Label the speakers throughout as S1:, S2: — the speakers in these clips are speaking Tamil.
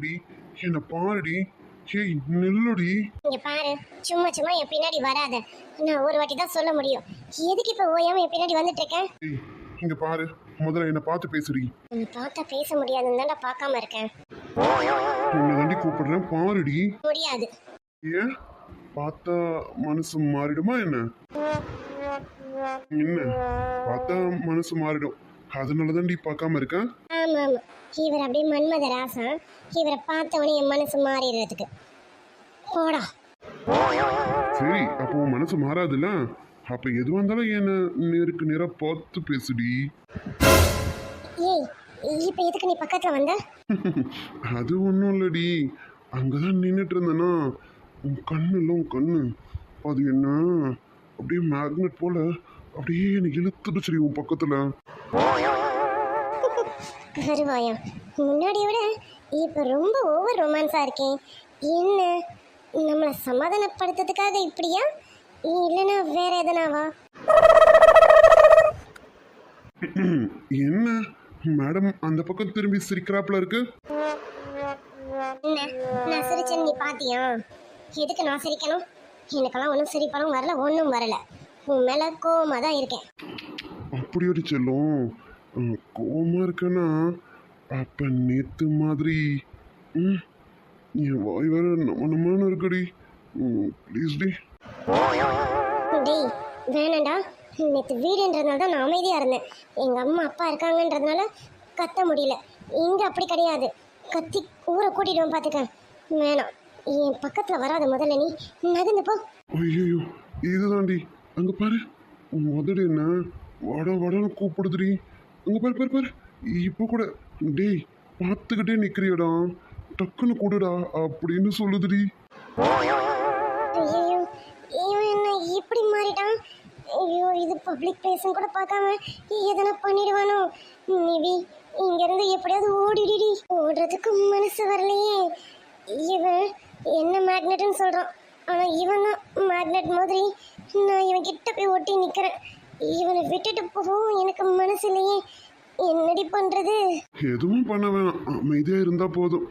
S1: கேளுடி என்ன பாருடி. ஏய் நில்லுடி.
S2: இங்க பாரு சும்மா சும்மா என் பின்னாடி வராத. நான் ஒரு வாட்டி தான் சொல்ல முடியும். எதுக்கு இப்ப ஓயாம என் பின்னாடி வந்துட்டு இருக்கேன்
S1: ஏய் இங்க பாரு. முதல்ல என்ன பார்த்து பேசுடி.
S2: உன்னை பார்த்தா பேச முடியாதுன்னு தான்டா பார்க்காம இருக்கேன்.
S1: உன்னை தாண்டி கூப்பிடுறேன் பாருடி.
S2: முடியாது.
S1: ஏன்? பார்த்தா மனசு மாறிடுமா என்ன? என்ன? பார்த்தா மனசு மாறிடும். அதனால தாண்டி பார்க்காம இருக்கேன்.
S2: ஆமா ஆமா இவர் அப்படியே மன்மத ராசா இவரை பார்த்தவொடனே என் மனசு மாறிடுறதுக்கு. போடா.
S1: சரி அப்போ உன் மனசு மாறாதுல்ல? அப்ப எதுவா இருந்தாலும் என்ன நேருக்கு நேரா பார்த்து பேசுடி.
S2: ஏய் இப்ப எதுக்கு நீ பக்கத்துல வந்த?
S1: அது ஒன்றும் இல்லடி. அங்கதான் நின்றுட்டு இருந்தேனா உன் கண்ணு இல்லை உன் கண்ணு. அது என்ன? அப்படியே மேக்னெட் போல அப்படியே எனக்கு இழுத்துடுச்சுடி உன் பக்கத்துல.
S2: கருவாயம் முன்னாடியை விட இப்ப ரொம்ப ஓவர் ரொமான்ஸா இருக்கேன் என்ன? நம்மளை சமாதானப்படுத்துறதுக்காக இப்படியா? இல்லைன்னா வேற எதனாவா?
S1: என்ன? மேடம் அந்த பக்கம் திரும்பி சிரிக்கிறாப்புல இருக்கு.
S2: என்ன? நான் சிரிச்சேன்னு நீ பாத்தியா? எதுக்கு நான் சிரிக்கணும்? எனக்கெல்லாம் ஒன்றும் சிரிப்பாலும் வரல ஒன்றும் வரல. உன் மேல கோவமா தான் இருக்கேன்.
S1: அப்படி ஒரு செல்லம். கோவமா இருக்கேன்னா அப்ப நேத்து மாதிரி. ம், என் வாய் வேற நம்ம நம்மன்னு இருக்குடி. ப்ளீஸ் டி.
S2: டேய் வேணாண்டா. நேற்று வீடுன்றதுனால தான் நான் அமைதியாக இருந்தேன். எங்கள் அம்மா அப்பா இருக்காங்கன்றதுனால கத்த முடியல. இங்கே அப்படி கிடையாது. கத்தி ஊரை கூட்டிடுவோம் பார்த்துக்க வேணாம். என் பக்கத்தில் வராத முதல்ல நீ. நகர்ந்து போ.
S1: ஐயோ இதுதாண்டி அங்க பாரு. உன் உதடு என்ன? வட வடன்னு கூப்பிடுதுடி. அங்க பாரு பாரு பாரு. இப்போ கூட டேய் பார்த்துக்கிட்டே நிற்கிறியடா டக்குன்னு கொடுடா அப்படின்னு சொல்லுதுடி.
S2: இப்படி மாறிட்டான்? ஐயோ இது பப்ளிக் பிளேஸும் கூட பார்க்காம எதனா பண்ணிடுவானோ? நிவி இங்கேருந்து எப்படியாவது ஓடிடிடி. ஓடுறதுக்கு மனசு வரலையே. இவன் என்ன மேக்னெட்னு சொல்கிறான் ஆனால் இவன் தான் மேக்னெட் மாதிரி நான் இவன் கிட்ட போய் ஒட்டி நிற்கிறேன் இவனை விட்டுட்டு போகவும் எனக்கு மனசு இல்லையே என்னடி பண்ணுறது
S1: எதுவும் பண்ண வேணாம். அமைதியா இருந்தா போதும்.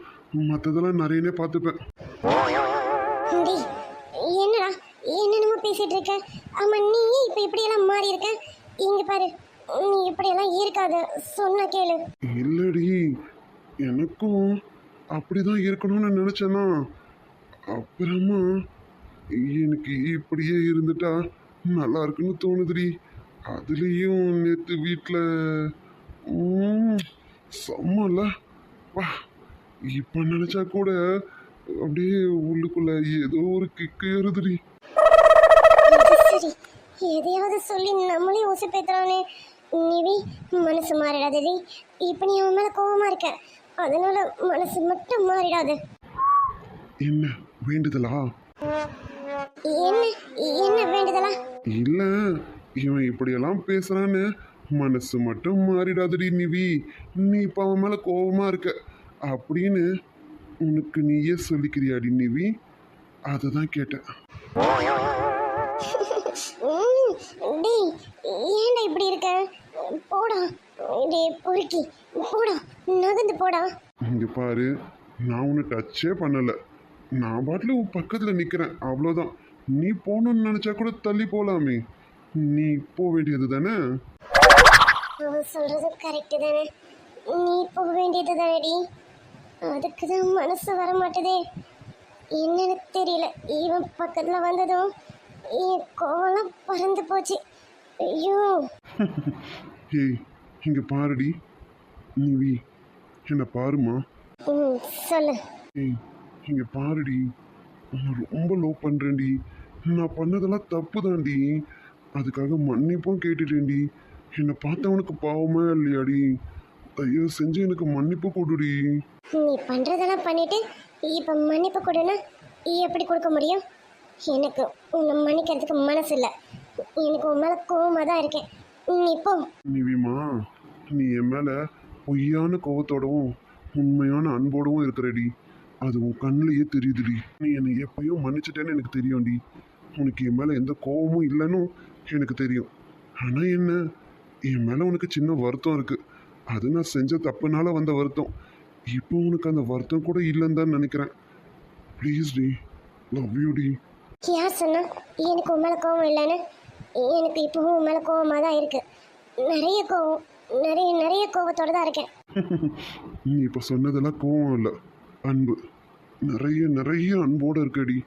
S1: மற்றதெல்லாம் நிறையனே பார்த்துப்பேன்.
S2: என்னடா? என்னென்னமோ பேசிட்டு இருக்க? ஆமா நீ இப்ப இப்படியெல்லாம் மாறி இருக்க இங்க பாரு நீ இப்படியெல்லாம் இருக்காத. சொன்ன கேளு.
S1: இல்லடி எனக்கும் அப்படிதான் இருக்கணும்னு நினைச்சேனா? அப்புறமா எனக்கு இப்படியே இருந்துட்டா நல்லா இருக்குன்னு தோணுதுடி. அதுலேயும் நேற்று வீட்டில் செம்மல. வா இப்போ நினச்சா கூட அப்படியே உள்ளுக்குள்ள ஏதோ ஒரு கிக்கு ஏறுதுடி.
S2: எதையாவது சொல்லி நம்மளே உசுப்பேத்துறானே நிவி மனசு மாறிடாதடி. இப்ப நீ அவன் மேல கோவமா இருக்க. அதனால மனசு மட்டும் மாறிடாது.
S1: என்ன வேண்டுதலா?
S2: என்ன என்ன வேண்டுதலா?
S1: இல்ல இவன் இப்படியெல்லாம் பேசுறான்னு மனசு மட்டும் மாறிடாதடி நிவி. நீ இப்ப அவன் மேல கோவமா இருக்க. அப்படின்னு உனக்கு நீயே சொல்லிக்கிறியாடி நிவி? அதை தான் கேட்டேன்
S2: ஏன்டா இப்படி இருக்க? போடா பொறுக்கி போடா நகர்ந்து போடா.
S1: இங்க பாரு நான் உன்னை டச்சே பண்ணல. நான் பாட்டில் உன் பக்கத்துல நிக்கிறேன் அவ்வளோதான் நீ போகணும்னு நினைச்சா கூட தள்ளி போலாமே. நீ போக வேண்டியது தானே?
S2: அவன் சொல்றது கரெக்டு தானே. நீ போக வேண்டியது தானடி. அதுக்கு தான் மனசு வர மாட்டுதே என்னன்னு தெரியல. இவன் பக்கத்துல வந்ததும் என் கோவம்லாம் பறந்து போச்சு. ஐயோ.
S1: ஏய் இங்க பாருடி. நிவி என்ன பாருமா
S2: ம் சொல்லு.
S1: ஏய் இங்க பாருடி. ரொம்ப லோ பண்றேன்டி. நான் பண்ணதெல்லாம் தப்பு தாண்டி அதுக்காக மன்னிப்பும் கேட்டுட்டேன்டி. என்னை பார்த்தவனுக்கு பாவமா இல்லையாடி. ஐயோ செஞ்சு எனக்கு மன்னிப்பு கொடுடி.
S2: நீ பண்றதெல்லாம் பண்ணிட்டு இப்ப மன்னிப்பு கொடுனா எப்படி கொடுக்க முடியும்? எனக்கு உன்னை மன்னிக்கிறதுக்கு மனசு இல்லை எனக்கு உன் மேல கோவமா தான் இருக்கேன். நீ போ.
S1: நிவிமா நீ என் மேல பொய்யான கோவத்தோடவும் உண்மையான அன்போடவும் இருக்கிறடி. அது உன் கண்ணிலேயே தெரியுதுடி. நீ என்னை எப்பயும் மன்னிச்சிட்டேன்னு எனக்கு தெரியும்டி. உனக்கு என் மேல எந்த கோவமும் இல்லைன்னு எனக்கு தெரியும். ஆனா என்ன? என் மேல உனக்கு சின்ன வருத்தம் இருக்கு. அது நான் செஞ்ச தப்புனால வந்த வருத்தம். இப்போ உனக்கு அந்த வருத்தம் கூட இல்லைன்னு தான் நினைக்கிறேன். ப்ளீஸ் டி. லவ் யூ டி.
S2: யார் சொன்னா? எனக்கு உன் மேலே கோவம் இல்லைன்னு? எனக்கு இப்போவும் உன் மேலே கோவமாக தான் இருக்கு. நிறைய கோவம். நிறைய நிறைய கோவத்தோட தான் இருக்கேன்.
S1: நீ இப்போ சொன்னதெல்லாம் கோவம் இல்லை. அன்பு. நிறைய நிறைய அன்போடு இருக்கடி.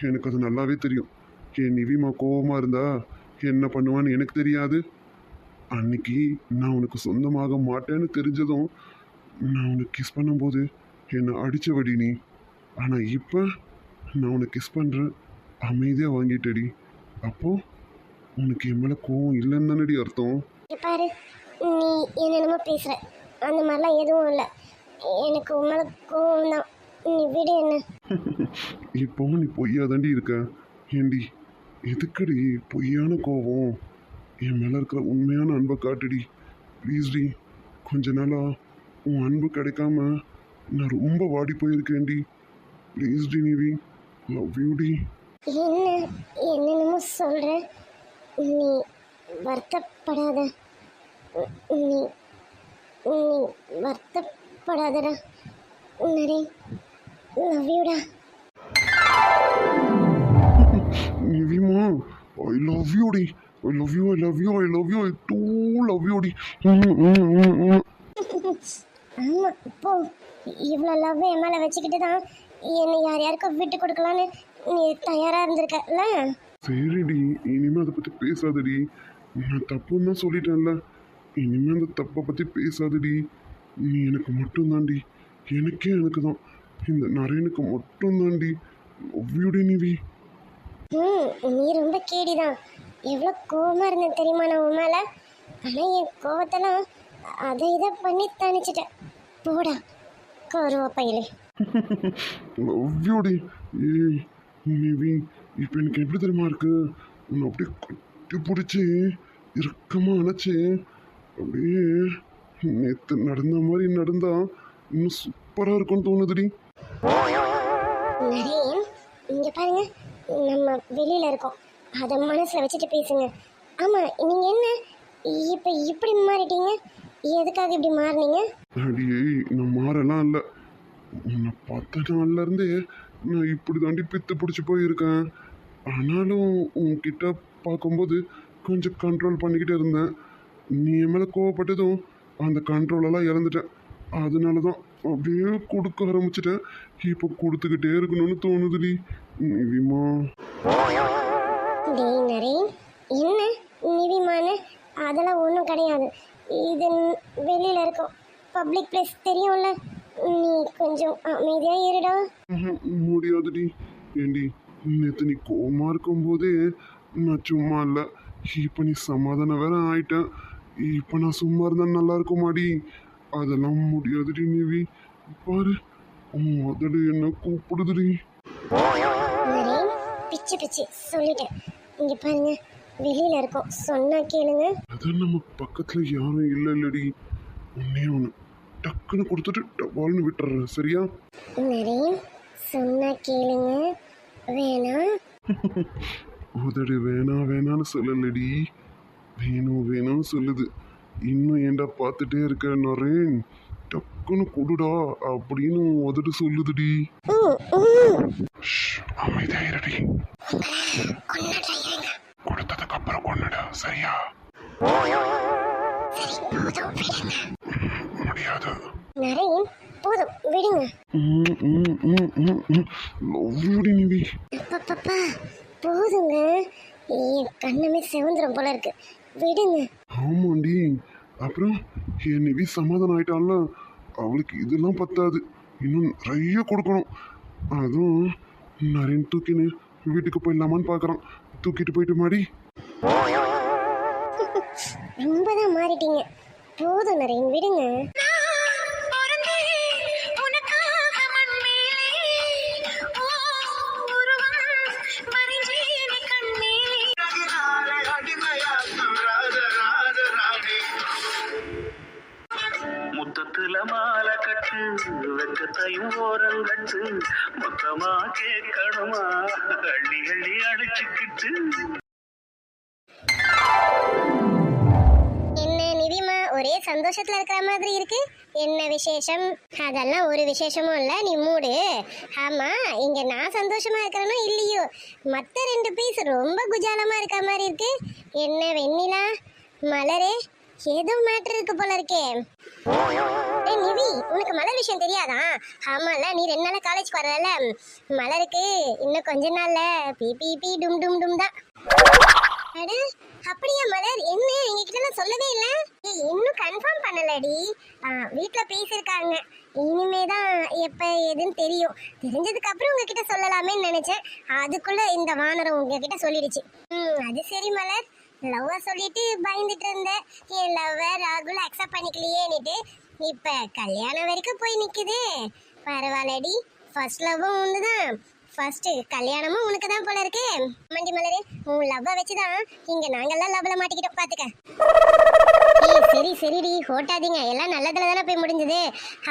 S1: எனக்கு அது நல்லாவே தெரியும். என் நிவிமா கோவமாக இருந்தா என்ன பண்ணுவான்னு எனக்கு தெரியாது. அன்னைக்கு நான் உனக்கு சொந்தமாக மாட்டேன்னு தெரிஞ்சதும் நான் உனக்கு கிஸ் பண்ணும்போது என்னை அடிச்சவடி நீ. ஆனால் இப்போ நான் உனக்கு கிஸ் பண்ணுறேன் அமைதியாக வாங்கிட்டடி. அப்போது உனக்கு என் மேலே கோவம் இல்லைன்னு தானடி அர்த்தம்.
S2: பாரு நீ என்னென்னமோ பேசுற. அந்த மாதிரிலாம் எதுவும் இல்லை. எனக்கு உன் மேலே கோவம் தான் நீ விடு என்ன.
S1: இப்போவும் நீ பொய்யா தாண்டி இருக்க. ஏண்டி எதுக்குடி பொய்யான கோவம் என் மேலே இருக்கிற உண்மையான அன்பை காட்டுடி. ப்ளீஸ் டி கொஞ்ச நாளாக உன் அன்பு கிடைக்காம நான் ரொம்ப வாடி போயிருக்கேன்டி. ப்ளீஸ் டி நிவி லவ் யூடி
S2: என்ன என்னென்னமோ சொல்கிற நீ வருத்தப்படாத. நீ நீ வருத்தப்படாதடா. நரே லவ் யூடா
S1: நிவிமா I love you D I love you I love you I love you I too love you D
S2: ஆமா போ இவ்வளோ லவ் என் மேலே வச்சுக்கிட்டு தான் என்னை யார் யாருக்கும் விட்டு கொடுக்கலான்னு நீ தயாராக இருந்திருக்கல
S1: சரிடி இனிமே அதை பற்றி பேசாதடி. நான் தப்புன்னு தான் சொல்லிட்டேன்ல. இனிமே அந்த தப்பை பற்றி பேசாதடி. நீ எனக்கு மட்டும்தாண்டி எனக்கே எனக்கு தான் இந்த நரேனுக்கு மட்டும்தாண்டி ஒவ்வியுடி நிவி
S2: ம் நீ ரொம்ப கேடி தான் எவ்வளோ கோவமாக இருந்தேன் தெரியுமா நான் உன் மேலே? ஆனால் என் கோவத்தெல்லாம் அதை இதை பண்ணி தணிச்சிட்டேன். போடா கௌரவ பையலே.
S1: ஒவ்வியோடி ஏய் நிவி இப்போ எனக்கு எப்படி தெரியுமா இருக்கு? உன்னை அப்படியே கட்டி பிடிச்சி இறுக்கமாக அணைச்சி அப்படியே நேற்று நடந்த மாதிரி நடந்தா இன்னும் சூப்பராக இருக்கும்னு தோணுதுடி.
S2: இங்கே பாருங்க. நம்ம வெளியில் இருக்கோம். அதை மனசில் வச்சுட்டு பேசுங்க. ஆமாம் நீங்கள் என்ன? இப்போ இப்படி மாறிட்டீங்க? எதுக்காக இப்படி மாறினீங்க?
S1: அடியே நான் மாறலாம் இல்லை. உன்னை பத்து நாள்லேருந்தே நான் இப்படி தாண்டி பித்து பிடிச்சி போயிருக்கேன். ஆனாலும் உன்கிட்ட பார்க்கும்போது கொஞ்சம் கண்ட்ரோல் பண்ணிக்கிட்டே இருந்தேன். நீ என் மேலே கோவப்பட்டதும் அந்த கண்ட்ரோலெல்லாம் இழந்துட்டேன். அதனால தான் அப்படியே கொடுக்க ஆரம்பிச்சிட்டேன். இப்போ கொடுத்துக்கிட்டே இருக்கணும்னு தோணுதுடி. நிவிமா.
S2: டேய் நரேன் என்ன? நிவிமான அதெல்லாம் ஒன்றும் கிடையாது. இது வெளியில் இருக்கும். பப்ளிக் பிளேஸ் தெரியும்ல. நீ கொஞ்சம் அமைதியாக இருடா.
S1: முடியாதுடி. ஏண்டி நேற்று நீ கோவமா இருக்கும்போதே நான் சும்மா இல்லை. இப்போ நீ சமாதானம் வேற ஆயிட்டேன் இப்போ நான் சும்மா இருந்தா நல்லா இருக்குமாடி? அதெல்லாம் முடியாதுடி நிவி. பாரு உதடு என்ன கூப்பிடுதுடி.
S2: பிச்சு பிச்சு சொல்லிட்டேன். இங்கே பாருங்க வெளியில் இருக்கோம். சொன்னா கேளுங்க.
S1: அதான் நம்ம பக்கத்தில் யாரும் இல்லை இல்லடி. உன்னே ஒன்று டக்குன்னு கொடுத்துட்டு டபால்னு விட்டுறேன் சரியா?
S2: நரேன் சொன்னா கேளுங்க. வேணாம்
S1: உதடு வேணா வேணான்னு சொல்லலடி. வேணும் வேணும்னு சொல்லுது. இன்னும் ஏன்டா பார்த்துட்டே இருக்க நரேன்? டக்குன்னு கொடுடா அப்படின்னு உன் உதடு சொல்லுதுடி. அமைதியாயிரடி கொடுத்ததுக்கு அப்புறம் கொண்டுடு சரியா? முடியாது.
S2: நரேன் போதும் விடுங்க.
S1: லவ் யூடி நிவி.
S2: போதுங்க. என் கண்ணமே செவந்துரும் போல இருக்கு. விடுங்க.
S1: ஆமாண்டி. அப்புறம் என் நிவி சமாதானம் ஆயிட்டான்ல அவளுக்கு இதெல்லாம் பத்தாது. இன்னும் நிறைய கொடுக்கணும். அதுவும் நரேன் தூக்கின்னு வீட்டுக்கு போயிடலாமான்னு பார்க்குறான் தூக்கிட்டு போயிட்டு மாடி
S2: ரொம்ப தான் மாறிட்டீங்க. போதும் நரேன் விடுங்க.
S3: கேட்கணுமா? அள்ளி அள்ளி
S2: என்ன நிதிமா ஒரே சந்தோஷத்துல இருக்கிற மாதிரி இருக்கு? என்ன விசேஷம்? அதெல்லாம் ஒரு விசேஷமும் இல்ல நீ மூடு. ஆமா இங்க நான் சந்தோஷமா இருக்கிறேனோ இல்லையோ? மத்த ரெண்டு பீஸ் ரொம்ப குஜாலமா இருக்க மாதிரி இருக்கு. என்ன வெண்ணிலா? மலரே. ஏதோ மேட்டர் இருக்கு போல இருக்கே. ஏய் நிவி உனக்கு மலர் விஷயம் தெரியாதா? ஆமால நீ ரெண்டு நாள் காலேஜ் வரல மலருக்கு இன்னும் கொஞ்ச நாள்ல. பி பி பி டும் டும் டும் தான். அடு அப்படியா மலர்? என்ன? எங்ககிட்ட நான் சொல்லவே இல்ல. ஏய் இன்னும் கன்ஃபார்ம் பண்ணலடி. வீட்ல பேசியிருக்காங்க. இனிமே தான் எப்ப எதுன்னு தெரியும். தெரிஞ்சதுக்கு அப்புறம் உங்ககிட்ட சொல்லலாமேன்னு நினைச்சேன். அதுக்குள்ள இந்த வானரம் உங்ககிட்ட சொல்லிடுச்சு. ம் அது சரி மலர். லவ்வ சொல்லிட்டு பயந்துட்டு இருந்தேன். என் லவ்வ ராகுல் அக்செப்ட் பண்ணிக்கலையேன்னுட்டு. இப்போ கல்யாணம் வரைக்கும் போய் நிற்குது பரவாயில்லடி. ஃபர்ஸ்ட் லவ்வும் ஒண்ணுதான் ஃபர்ஸ்ட் கல்யாணமும் உனக்கு தான் போல இருக்கு. மண்டி மலரே உன் லவ்வ வச்சுதான் இங்க நாங்கெல்லாம் லவ்ல மாட்டிக்கிட்டோம். பாத்துக்க. ஏய் சரி சரிடி. ஓட்டாதீங்க. எல்லாம் நல்லதுல தானே போய் முடிஞ்சது.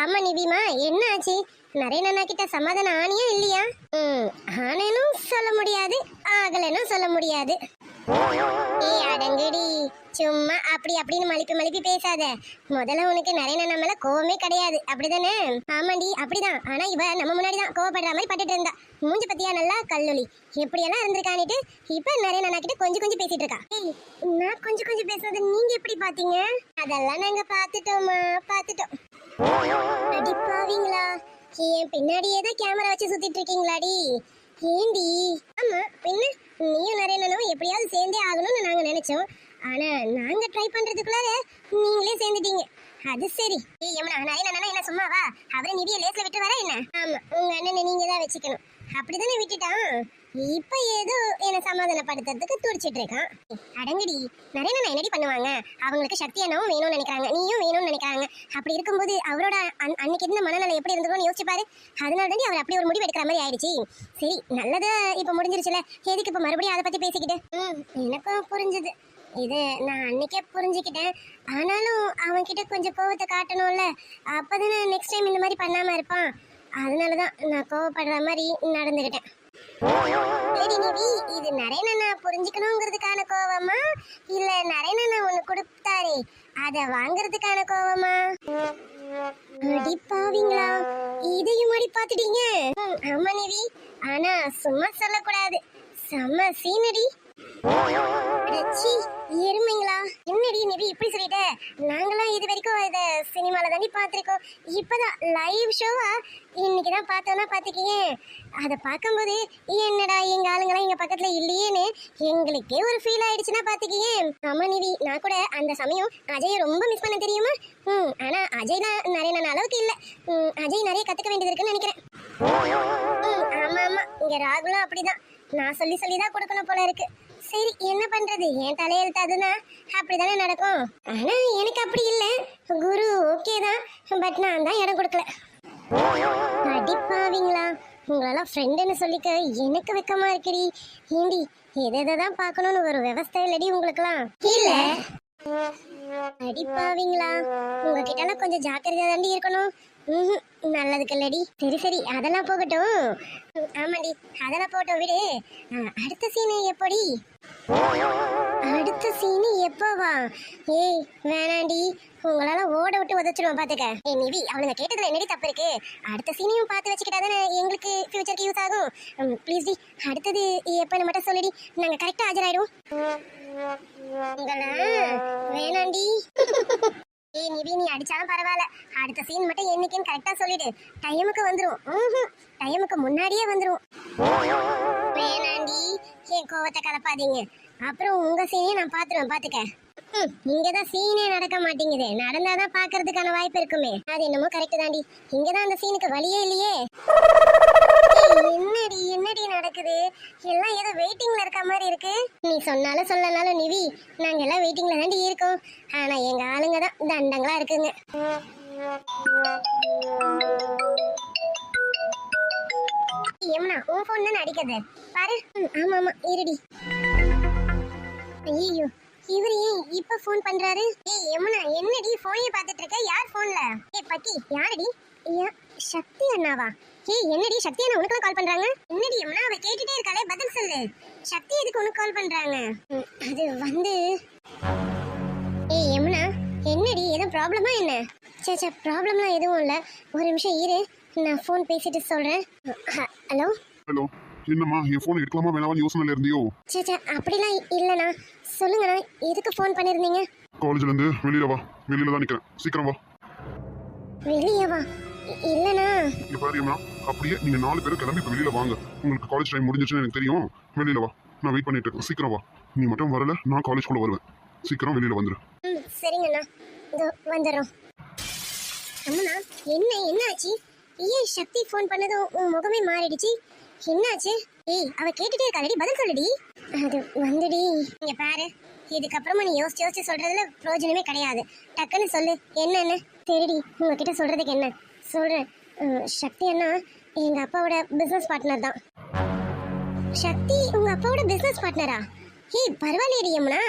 S2: ஆமா நிவிமா. என்ன ஆச்சு? நிறைய அண்ணா கிட்ட சமாதானம் ஆனியா இல்லையா? ம் ஆனேனும் சொல்ல முடியாது ஆகலைன்னும் சொல்ல முடியாது. ஏய் அடங்குடி. சும்மா அப்படி அப்படின்னு மலிப்பி மலிப்பி பேசாத. முதல்ல உனக்கு நிறைய நம்மள கோவமே கிடையாது. அப்படிதானே? ஆமாண்டி அப்படிதான். ஆனா இவ நம்ம முன்னாடி தான் கோவப்படுற மாதிரி பட்டுட்டு இருந்தா. மூஞ்சி பத்தியா நல்லா கல்லொலி. எப்படியெல்லாம் இருந்திருக்கானிட்டு இப்ப நிறைய கிட்ட கொஞ்சம் கொஞ்சம் பேசிட்டு இருக்கா. ஏய், நான் கொஞ்சம் கொஞ்சம் பேசுறது நீங்க எப்படி பாத்தீங்க? அதெல்லாம் நாங்க பாத்துட்டோமா. பாத்துட்டோம் அடிப்பாவீங்களா என் பின்னாடியே தான் கேமரா வச்சு சுத்திட்டு இருக்கீங்களாடி? ஏண்டி? ஆமா பின்ன நீயும் நிறைய எப்படியாவது சேர்ந்தே ஆகணும்னு நாங்க நினைச்சோம். ஆனா நாங்க ட்ரை பண்றதுக்குள்ளார நீங்களே சேர்ந்துட்டீங்க. அது சரி. ஏய் யமுனா நிறைய நானா என்ன சும்மாவா? அவரை நிதியை லேஸ்ல விட்டு வர என்ன? ஆமா உங்க அண்ணனை நீங்க தான் வச்சுக்கணும். அப்படிதானே விட்டுட்டான்? இப்ப ஏதோ என்ன சமாதானப்படுத்துறதுக்கு துடிச்சிட்டு இருக்கான். அடங்கடி நிறைய நான் என்னடி பண்ணுவாங்க? அவங்களுக்கு சக்தி என்னவும் வேணும்னு நினைக்கிறாங்க. நீயும் வேணும்னு நினைக்கிறாங்க. அப்படி இருக்கும்போது அவரோட அன்னைக்கு இருந்த மனநிலை எப்படி இருந்திருக்கும்னு யோசிச்சுப்பாரு அதனால தாண்டி அவர் அப்படி ஒரு முடிவு எடுக்கிற மாதிரி ஆயிடுச்சு. சரி நல்லதா இப்ப முடிஞ்சிருச்சுல. எதுக்கு இப்ப மறுபடியும் அதை பத்தி பேசிக்கிட்டு? எனக்கும் புரிஞ்சுது. இது நான் அன்னைக்கே புரிஞ்சுக்கிட்டேன். ஆனாலும் அவன்கிட்ட கொஞ்சம் கோவத்தை காட்டணும்ல. அப்போதான் நெக்ஸ்ட் டைம் இந்த மாதிரி பண்ணாமல் இருப்பான். அதனால தான் நான் கோவப்படுற மாதிரி நடந்துக்கிட்டேன் சரி நிவி இது நரேனண்ணா புரிஞ்சுக்கணுங்கிறதுக்கான கோவமா? இல்ல நரேனண்ணா ஒண்ணு கொடுத்தாரே அத வாங்குறதுக்கான கோவமா? அடிப்பாவீங்களா இதையும் அடி பாத்துட்டீங்க? ஆமா நிவி. ஆனா சும்மா சொல்லக்கூடாது. செம்ம சீனடி. அடச்சி, எருமைங்களா என்னடி நிவி இப்படி சொல்லிட்ட? நாங்களாம் இது வரைக்கும் இதை சினிமால தாண்டி பார்த்திருக்கோம் இப்போதான் லைவ் ஷோவா இன்னைக்கு தான் பார்த்தோன்னா பார்த்துக்கீங்க அதை பார்க்கும்போது என்னடா எங்க ஆளுங்களாம் எங்க பக்கத்துல இல்லையேன்னு எங்களுக்கே ஒரு ஃபீல் ஆயிடுச்சுன்னா பார்த்துக்கீங்க ஆமா நிவி நான் கூட அந்த சமயம் அஜயை ரொம்ப மிஸ் பண்ண தெரியுமா? ம் ஆனா தான் நிறைய நான் அளவுக்கு இல்லை. அஜய் நிறைய கத்துக்க வேண்டியது இருக்குன்னு நினைக்கிறேன். ம், ஆமா ஆமா இங்க ராகுலும் அப்படிதான். நான் சொல்லி சொல்லி தான் கொடுக்கணும் போல இருக்கு. சரி என்ன பண்றது? என் தலையெழுத்து அதுதான் அப்படிதானே நடக்கும். ஆனா எனக்கு அப்படி இல்ல. குரு ஓகே தான். பட் நான் தான் இடம் கொடுக்கல. அடிப்பாவீங்களா? உங்களெல்லாம் ஃப்ரெண்டுன்னு சொல்லிக்க எனக்கு வெக்கமா இருக்குடி. ஏண்டி எதை தான் பார்க்கணும்னு ஒரு விவசாய இல்லடி உங்களுக்குலாம் இல்ல. அடிப்பாவீங்களா? உங்ககிட்ட கொஞ்சம் ஜாக்கிரதையா தாண்டி இருக்கணும். ம்ஹும், நல்லதுக்கு இல்லடி சரி சரி அதெல்லாம் போகட்டும். ஆமாடி அதெல்லாம் போட்டோம் விடு. ஆ, அடுத்த சீனு எப்படி? அடுத்த சீனு எப்போவா? ஏய் வேணாண்டி. உங்களால ஓட விட்டு உதச்சிருவோம் பாத்துக்க ஏ நிவி அவனுங்க கேட்டதுல என்னடி தப்பு இருக்கு? அடுத்த சீனையும் பார்த்து வச்சுக்கிட்டா தானே எங்களுக்கு ஃபியூச்சருக்கு யூஸ் ஆகும்? ப்ளீஸ் டி அடுத்தது எப்போன்னு மட்டும் சொல்லிடி. நாங்க கரெக்டா ஆஜராயிடுவோம். வேணாண்டி. ஏய் நிவி நீ அடிச்சாலும் பரவாயில்ல. அடுத்த சீன் மட்டும் என்னைக்குன்னு கரெக்டா சொல்லிடு. டைமுக்கு வந்துரும். ம் டைமுக்கு முன்னாடியே வந்துரும். வேணாண்டி. என் கோவத்தை கலப்பாதீங்க. அப்புறம் உங்க சீனையும் நான் பாத்துருவேன் பாத்துக்க ம், இங்கதான் சீனே நடக்க மாட்டேங்குது. நடந்தாதான் பாக்குறதுக்கான வாய்ப்பு இருக்குமே. அது என்னமோ கரெக்ட் தாண்டி. இங்கதான் அந்த சீனுக்கு வழியே இல்லையே. என்னடி என்னடி நடக்குது? எல்லாம் ஏதோ வெயிட்டிங்ல இருக்க மாதிரி இருக்கு. நீ சொன்னாலும் சொல்லனாலும் நிவி நாங்க எல்லாம் வெயிட்டிங்ல தாண்டி இருக்கோம். ஆனா எங்க ஆளுங்க தான் தண்டங்களா இருக்குங்க. யமுனா உன் ஃபோன் தான் அடிக்கிறது பாரு. ஆமா ஆமா இருடி. ஐயோ இவர் ஏன் இப்ப ஃபோன் பண்றாரு? ஏய் யமுனா என்னடி ஃபோனையே பார்த்துட்டு இருக்க? யார் ஃபோன்ல ஏய் பக்கி யாரடி? ஐயா சக்தி அண்ணாவா? ஏய் என்னடி சக்தி அண்ணா உனக்கு கால் பண்றாங்க? என்னடி யமுனா அவ கேட்டுட்டே இருக்காளே பதில் சொல்லு. சக்தி எதுக்கு உனக்கு கால் பண்றாங்க? அது வந்து ஏய் யமுனா என்னடி? ஏதோ எதுவும் ப்ராப்ளமா என்ன? சே சே ப்ராப்ளம்லாம் எதுவும் இல்லை. ஒரு நிமிஷம் இரு. நான் ஃபோன் பேசிட்டு சொல்கிறேன் ஹலோ?
S1: ஹலோ என்னம்மா என் ஃபோன் எடுக்கலாமா வேணாமான்னு யோசனையில் இருந்தியோ?
S2: சே சே அப்படிலாம் இல்லைண்ணா. சொல்லுங்கண்ணா எதுக்கு ஃபோன் பண்ணியிருந்தீங்க?
S1: காலேஜ்லேருந்து வெளியில வா. வெளியில தான் நிற்கிறேன் சீக்கிரம் வா.
S2: வெளியே வா. இ- இல்லைண்ணா
S1: இங்க பாருமா அப்படியே நீங்க நாலு பேரும் கிளம்பி இப்போ வெளியில வாங்க. உங்களுக்கு காலேஜ் டைம் முடிஞ்சிச்சுன்னு எனக்கு தெரியும். வெளியில வா. நான் வெயிட் பண்ணிட்டு இருக்கேன். சீக்கிரம் வா. நீ மட்டும் வரல நான் காலேஜ்குள்ள வருவேன். சீக்கிரம் வெளியில வந்துரு.
S2: சரிங்கண்ணா. இதோ வந்துடுறோம். அம்மண்ணா என்ன என்ன ஆச்சு ஏன் சக்தி ஃபோன் பண்ணதும் உன் முகமே மாறிடுச்சு. என்னாச்சு? ஏய் அவ கேட்டுட்டே இருக்காளடி பதில் சொல்லுடி. அது வந்துடி. இங்க பாரு. இதுக்கப்புறமா நீ யோசிச்சு யோசிச்சு சொல்றதுல பிரயோஜனமே கிடையாது. டக்குன்னு சொல்லு. என்னன்னு? சரிடி உங்ககிட்ட சொல்றதுக்கு என்ன? சொல்கிறேன் சக்தி அண்ணா எங்கள் அப்பாவோட பிஸ்னஸ் பார்ட்னர் தான். சக்தி உங்கள் அப்பாவோட பிஸ்னஸ் பார்ட்னரா ஹே பரவாயில்லையடி யமுனா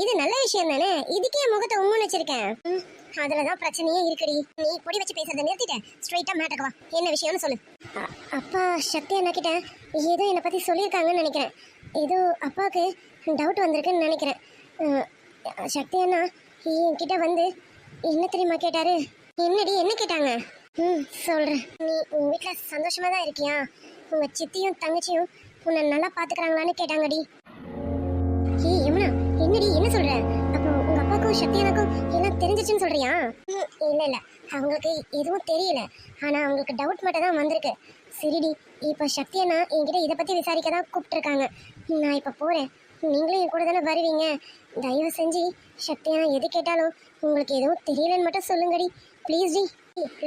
S2: இது நல்ல விஷயம் தானே? இதுக்கே முகத்தை உம்முன்னு வச்சிருக்கேன். ம், தான் பிரச்சனையே இருக்குடி. நீ பொடி வச்சு பேசுறதை நிறுத்திட்டேன் ஸ்ட்ரைட்டாக மேட்டக்கு வா. என்ன விஷயம்னு சொல்லு. அப்பா சக்தி அண்ணா கிட்ட ஏதோ என்னை பற்றி சொல்லியிருக்காங்கன்னு நினைக்கிறேன். ஏதோ அப்பாவுக்கு டவுட் வந்திருக்குன்னு நினைக்கிறேன். சக்தி அண்ணா என்கிட்ட வந்து என்ன தெரியுமா கேட்டாரு? என்னடி என்ன கேட்டாங்க? ம் சொல்றேன். நீ உன் வீட்டில் சந்தோஷமா தான் இருக்கியா? உங்க சித்தியும் தங்கச்சியும் உன்னை நல்லா பாத்துக்கறாங்களான்னு கேட்டாங்கடி. ஏய் யமுனா என்னடி என்ன சொல்ற? அப்போ உங்க அப்பாக்கும் சக்தி எல்லாம் தெரிஞ்சிச்சுன்னு சொல்றியா? ம், இல்ல இல்ல. அவங்களுக்கு எதுவும் தெரியல. ஆனா அவங்களுக்கு டவுட் மட்டும் தான் வந்திருக்கு. சரிடி இப்போ சக்தி அண்ணா என்கிட்ட இதை பத்தி விசாரிக்க தான் கூப்பிட்டுருக்காங்க. நான் இப்போ போறேன். நீங்களும் என் கூட தானே வருவீங்க. தயவு செஞ்சு சக்தி அண்ணா எது கேட்டாலும் உங்களுக்கு எதுவும் தெரியலன்னு மட்டும் சொல்லுங்கடி. Please D.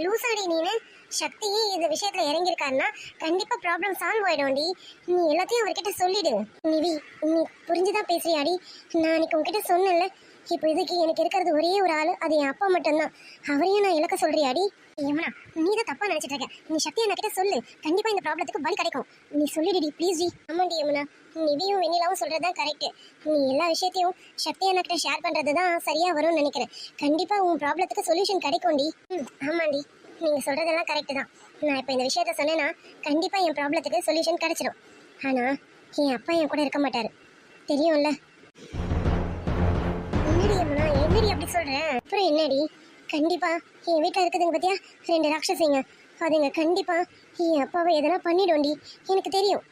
S2: லூசாடி நீனு. சக்தியே இந்த விஷயத்துல இறங்கியிருக்காருன்னா கண்டிப்பா ப்ராப்ளம் சால்வ் ஆயிடும்டி. நீ எல்லாத்தையும் அவர்கிட்ட சொல்லிடு. நிவி நீ புரிஞ்சுதான் பேசுறியாடி. நான் அன்னைக்கு உங்ககிட்ட சொன்னேன்ல இப்போ இதுக்கு எனக்கு இருக்கிறது ஒரே ஒரு ஆள் அது என் அப்பா மட்டும்தான். அவரையும் நான் இழக்க சொல்றியாடி ஏமனா நீ தான் தப்பா நினைச்சிட்டு இருக்க. நீ சக்தி என்ன கிட்ட சொல்லு. கண்டிப்பா இந்த ப்ராப்ளத்துக்கு பலி கிடைக்கும். நீ சொல்லிடுடி ப்ளீஸ் டி ஆமாண்டி யமுனா நிவியும் வெண்ணிலாவும் சொல்றதுதான் கரெக்ட் நீ எல்லா விஷயத்தையும் சக்தி அண்ணா கிட்ட ஷேர் பண்றது தான் சரியா வரும்னு நினைக்கிறேன். கண்டிப்பா உன் ப்ராப்ளத்துக்கு சொல்யூஷன் கிடைக்கும்டி ம் ஆமாண்டி. நீங்க சொல்றதெல்லாம் கரெக்ட் தான். நான் இப்போ இந்த விஷயத்த சொன்னேன்னா கண்டிப்பா என் ப்ராப்ளத்துக்கு சொல்யூஷன் கிடைச்சிடும் ஆனா என் அப்பா என் கூட இருக்க மாட்டாரு. தெரியும்ல? அப்படி அப்புறம் என்னடி? கண்டிப்பா. என் வீட்டில் இருக்குதுங்க பத்தியா? ரெண்டு ராட்சசிங்க. அதுங்க கண்டிப்பா என் அப்பாவை எதனா பண்ணிடும்டி. எனக்கு தெரியும்.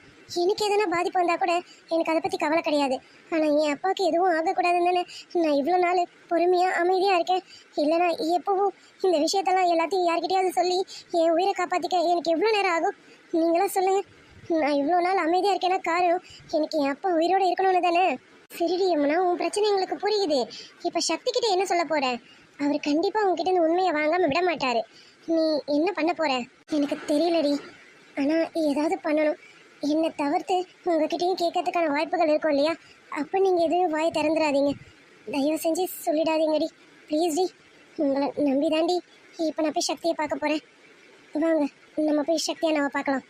S2: எனக்கு எதனா பாதிப்பு வந்தா கூட எனக்கு அதை பத்தி கவலை கிடையாது. ஆனா என் அப்பாவுக்கு எதுவும் ஆகக்கூடாதுன்னு தானே நான் இவ்வளோ நாள் பொறுமையா அமைதியா இருக்கேன். இல்லைனா எப்பவும் இந்த விஷயத்தெல்லாம் எல்லாத்தையும் யார்கிட்டயாவது சொல்லி என் உயிரை காப்பாற்றிக்க எனக்கு எவ்வளோ நேரம் ஆகும்? நீங்களாம் சொல்லுங்க. நான் இவ்வளோ நாள் அமைதியாக இருக்கேன்னா காரணம் எனக்கு என் அப்பா உயிரோட இருக்கணும்னு தானே. சரிடி அம்மனா உன் பிரச்சனை எங்களுக்கு புரியுது. இப்ப சக்தி கிட்ட என்ன சொல்ல போற? அவர் கண்டிப்பா உங்ககிட்ட இந்த உண்மையை வாங்காம விட மாட்டாரு. நீ என்ன பண்ண போற? எனக்கு தெரியலடி. ஆனா ஏதாவது பண்ணணும். என்னை தவிர்த்து உங்ககிட்டயும் கேட்கறதுக்கான வாய்ப்புகள் இருக்கும் இல்லையா? அப்ப நீங்க எதுவும் வாய் திறந்துடாதீங்க. தயவு செஞ்சு சொல்லிடாதீங்கடி. Please D. உங்களை நம்பிதாண்டி இப்போ நான் போய் சக்தியை பார்க்க போறேன். வாங்க நம்ம போய் சக்தியை நம்ம பார்க்கலாம்.